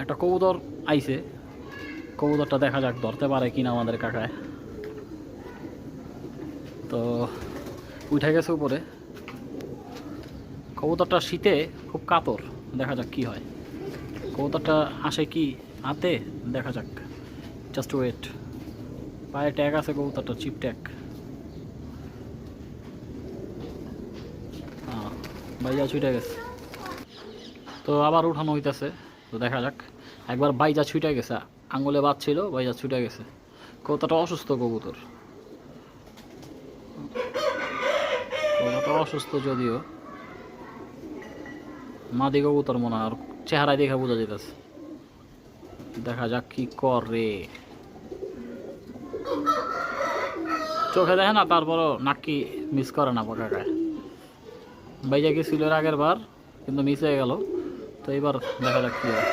একটা কবুতর আইছে। কবুতরটা দেখা যাক ধরতে পারে কিনা আমাদের কাকায়। তো উঠে গেছে উপরে। কবুতরটা শীতে খুব কাতর, দেখা যাক কি হয়। কবুতরটা আসে কি হাতে, দেখা যাক। জাস্ট ওয়েট পায়ে ট্যাগ আছে কবুতরটা চিপ ট্যাগ বাইজা ছুটে গেছে। তো আবার উঠানো হইতেছে। তো দেখা যাক। একবার বাইজা ছুটে গেছে। আঙুলে বাদ ছিল বাইজা ছুটে গেছে। কতটা অসুস্থ কবুতর। অসুস্থ যদিও। মাদি কবুতর মনে হয়, আর চেহারায় দেখে বোঝা যেতেছে দেখা যাক কি করে। চোখে দেখে না, তারপরও নাকি মিস করে না কাকায় বাইজা গেছিল আগের বার, কিন্তু মিস হয়ে গেল। তো এবার দেখা যাক কী হয়।